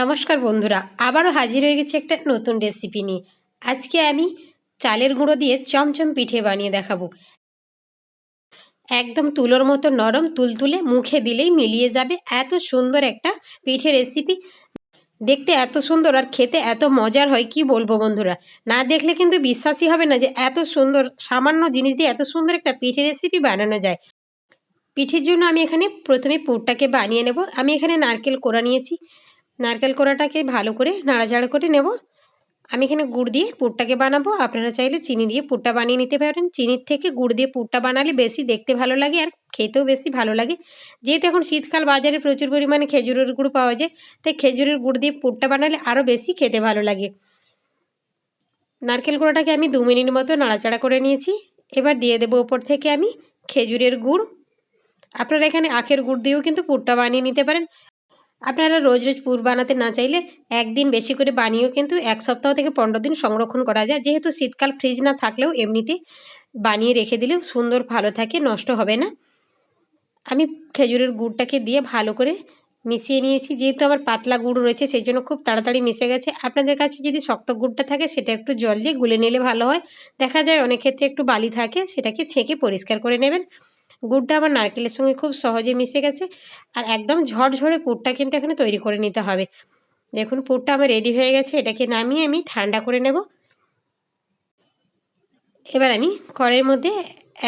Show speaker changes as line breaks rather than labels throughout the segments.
নমস্কার বন্ধুরা, আবারও হাজির হয়ে গেছে একটা নতুন রেসিপি নিয়ে। আজকে আমি চালের গুঁড়ো দিয়ে চমচম পিঠে বানিয়ে দেখাবো। একদম তুলোর মতো নরম তুলতুলে মুখে দিলেই মিলিয়ে যাবে এত সুন্দর একটা পিঠে রেসিপি দেখতে এত সুন্দর আর খেতে এত মজার হয়, কি বলব বন্ধুরা? না দেখলে কিন্তু বিশ্বাসই হবে না যে এত সুন্দর, সামান্য জিনিস দিয়ে এত সুন্দর একটা পিঠে রেসিপি বানানো যায়। পিঠের জন্য আমি এখানে প্রথমে পুরটাকে বানিয়ে নেব। আমি এখানে নারকেল কোড়া নিয়েছি। নারকেল কোড়াটাকে ভালো করে নাড়াচাড়া করে নেব। আমি এখানে গুড় দিয়ে পুরটাকে বানাবো। আপনারা চাইলে চিনি দিয়ে পুরটা বানিয়ে নিতে পারেন। চিনির থেকে গুড় দিয়ে পুরটা বানালে বেশি দেখতে ভালো লাগে আর খেতেও বেশি ভালো লাগে। যেহেতু এখন শীতকাল, বাজারে প্রচুর পরিমাণে খেজুরের গুড় পাওয়া যায়, তাই খেজুরের গুড় দিয়ে পুরটা বানালে আরও বেশি খেতে ভালো লাগে। নারকেল কোড়াটাকে আমি দু মিনিট মতো নাড়াচাড়া করে নিয়েছি। এবার দিয়ে দেবো ওপর থেকে আমি খেজুরের গুড়। আপনারা এখানে আখের গুড় দিয়েও কিন্তু পুরটা বানিয়ে নিতে পারেন। আপনারা রোজ রোজ পুর বানাতে না চাইলে একদিন বেশি করে বানিয়েও কিন্তু এক সপ্তাহ থেকে পনেরো দিন সংরক্ষণ করা যায়। যেহেতু শীতকাল ফ্রিজ না থাকলেও এমনিতে বানিয়ে রেখে দিলেও সুন্দর ভালো থাকে, নষ্ট হবে না। আমি খেজুরের গুড়টাকে দিয়ে ভালো করে মিশিয়ে নিয়েছি। যেহেতু আমার পাতলা গুড় রয়েছে সেই জন্য খুব তাড়াতাড়ি মিশে গেছে। আপনাদের কাছে যদি শক্ত গুড়টা থাকে, সেটা একটু জল দিয়ে গুলে নিলে ভালো হয়। দেখা যায় অনেক ক্ষেত্রে একটু বালি থাকে, সেটাকে ছেঁকে পরিষ্কার করে নেবেন। গুড়টা আমার নারকেলের সঙ্গে খুব সহজে মিশে গেছে আর একদম ঝড়ঝড়ে পুরটা কিন্তু এখানে তৈরি করে নিতে হবে। দেখুন, পুরটা আমার রেডি হয়ে গেছে। এটাকে নামিয়ে আমি ঠান্ডা করে নেব। এবার আমি কড়ের মধ্যে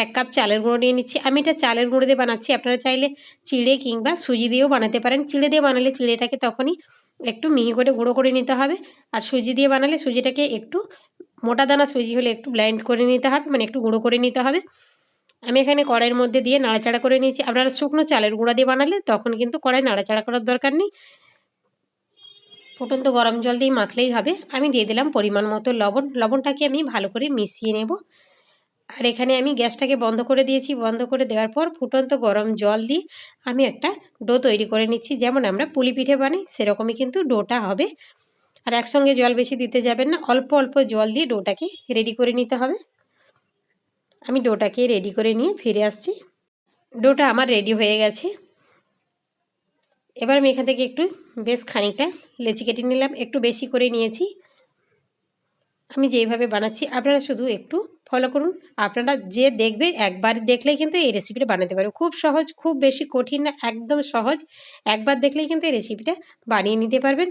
এক কাপ চালের গুঁড়ো নিয়ে নিচ্ছি। আমি এটা চালের গুঁড়ো দিয়ে বানাচ্ছি। আপনারা চাইলে চিড়ে কিংবা সুজি দিয়েও বানাতে পারেন। চিড়ে দিয়ে বানালে চিড়েটাকে তখনই একটু মিহি করে গুঁড়ো করে নিতে হবে। আর সুজি দিয়ে বানালে সুজিটাকে একটু মোটা দানা সুজি হলে একটু ব্লাইন্ড করে নিতে হবে। মানে একটু গুঁড়ো করে নিতে হবে। আমি এখানে কড়াইয়ের মধ্যে দিয়ে নাড়াচাড়া করে নিয়েছি। আপনারা শুকনো চালের গুঁড়া দিয়ে বানালে তখন কিন্তু কড়াই নাড়াচাড়া করার দরকার নেই। ফুটন্ত গরম জল দিয়ে মাখলেই হবে। আমি দিয়ে দিলাম পরিমাণ মতো লবণ। লবণটাকে আমি ভালো করে মিশিয়ে নেব। আর এখানে আমি গ্যাসটাকে বন্ধ করে দিয়েছি। বন্ধ করে দেওয়ার পর ফুটন্ত গরম জল দিয়ে আমি একটা ডো তৈরি করে নিচ্ছি। যেমন আমরা পুলি পিঠে বানাই, সেরকমই কিন্তু ডোটা হবে। আর একসঙ্গে জল বেশি দিতে যাবেন না। অল্প অল্প জল দিয়ে ডোটাকে রেডি করে নিতে হবে। আমি ডোটাকে রেডি করে নিয়ে ফিরে আসছি। ডোটা আমার রেডি হয়ে গেছে। এবার আমি এখান থেকে একটু বেশ খানিকটা লেচি কেটে নিলাম, একটু বেশি করে নিয়েছি। আমি যেভাবে বানাচ্ছি, আপনারা শুধু একটু ফলো করুন। আপনারা যে দেখবে, একবার দেখলেই কিন্তু এই রেসিপিটা বানাতে পারবে। খুব সহজ, খুব বেশি কঠিন না, একদম সহজ। একবার দেখলেই কিন্তু এই রেসিপিটা বানিয়ে নিতে পারবেন।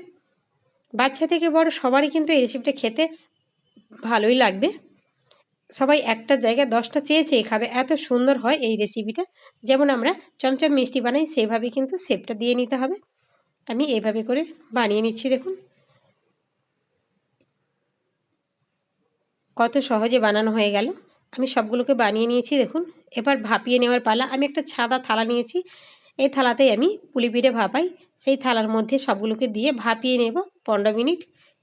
বাচ্চা থেকে বড় সবারই কিন্তু এই রেসিপিটা খেতে ভালোই লাগবে। সবাই একটা জায়গায় দশটা চেয়ে চেয়ে খাবে। এত সুন্দর হয় এই রেসিপিটা যেমন আমরা চমচম মিষ্টি বানাই সেভাবে কিন্তু সেপটা দিয়ে নিতে হবে। আমি এইভাবে করে বানিয়ে নিচ্ছি, দেখুন। কত সহজে বানানো হয়ে গেল। আমি সবগুলোকে বানিয়ে নিয়েছি, দেখুন। এবার ভাপিয়ে নেওয়ার পালা। আমি একটা ছাদা থালা নিয়েছি। এই থালাতেই আমি পুলি পিঠে ভাপাই। সেই থালার মধ্যে সবগুলোকে দিয়ে ভাপিয়ে নেব পনেরো মিনিট।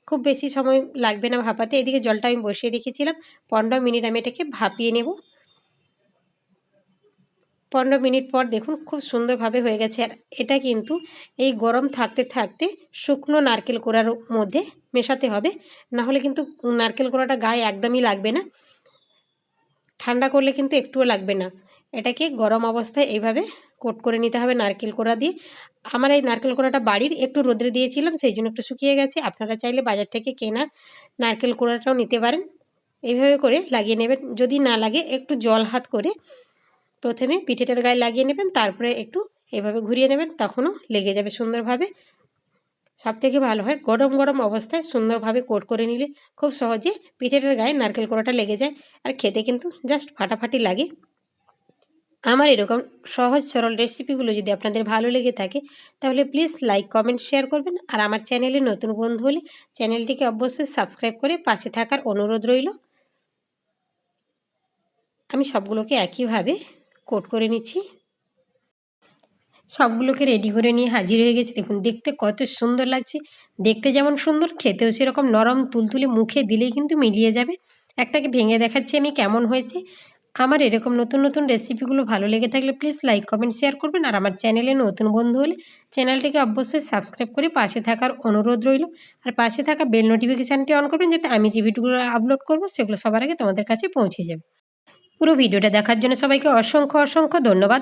খুব বেশি সময় লাগবে না ভাপাতে, এদিকে জলটা আমি বসিয়ে রেখেছিলাম। পনেরো মিনিট আমি এটাকে ভাপিয়ে নেব। পনেরো মিনিট পর দেখুন খুব সুন্দরভাবে হয়ে গেছে। আর এটা কিন্তু এই গরম থাকতে থাকতে শুকনো নারকেল কোড়ার মধ্যে মেশাতে হবে। না হলে কিন্তু নারকেল কোড়াটা গায়ে একদমই লাগবে না। ঠান্ডা করলে কিন্তু একটুও লাগবে না। এটাকে গরম অবস্থায় এইভাবে কোট করে নিতে হবে, নারকেল কোড়া দিয়ে। আমার এই নারকেল কোড়াটা বাড়ির একটু রোদ্রে দিয়েছিলাম, সেই জন্য একটু শুকিয়ে গেছে। আপনারা চাইলে বাজার থেকে কেনা নারকেল কোড়াটাও নিতে পারেন। এইভাবে করে লাগিয়ে নেবেন। যদি না লাগে, একটু জল হাত করে প্রথমে পিঠেটার গায়ে লাগিয়ে নেবেন, তারপরে একটু এভাবে ঘুরিয়ে নেবেন, তখনও লেগে যাবে সুন্দরভাবে। সব থেকে ভালো হয় গরম গরম অবস্থায় সুন্দরভাবে কোট করে নিলে খুব সহজে পিঠেটার গায়ে নারকেল কোড়াটা লেগে যায়। আর খেতে কিন্তু জাস্ট ফাটাফাটি লাগে। আমার এরকম সহজ সরল রেসিপিগুলো যদি আপনাদের ভালো লেগে থাকে, তাহলে প্লিজ লাইক কমেন্ট শেয়ার করবেন। আর আমার চ্যানেলে নতুন বন্ধু হলে চ্যানেলটিকে অবশ্যই সাবস্ক্রাইব করে পাশে থাকার অনুরোধ রইল। আমি সবগুলোকে একইভাবে কোট করে নিচ্ছি। সবগুলোকে রেডি করে নিয়ে হাজির হয়ে গেছে। দেখুন, দেখতে কত সুন্দর লাগছে। দেখতে যেমন সুন্দর, খেতেও সেরকম নরম, তুলতুলে মুখে দিলেই কিন্তু মিলিয়ে যাবে। একটাকে ভেঙে দেখাচ্ছি আমি কেমন হয়েছে। আমার এরকম নতুন নতুন রেসিপিগুলো ভালো লেগে থাকলে প্লিজ লাইক কমেন্ট শেয়ার করবেন। আর আমার চ্যানেলে নতুন বন্ধু হলে চ্যানেলটিকে অবশ্যই সাবস্ক্রাইব করে পাশে থাকার অনুরোধ রইল। আর পাশে থাকা বেল নোটিফিকেশানটি অন করবেন যাতে আমি যে ভিডিওগুলো আপলোড করব সেগুলো সবার আগে তোমাদের কাছে পৌঁছে যাবে। পুরো ভিডিওটা দেখার জন্য সবাইকে অসংখ্য অসংখ্য ধন্যবাদ।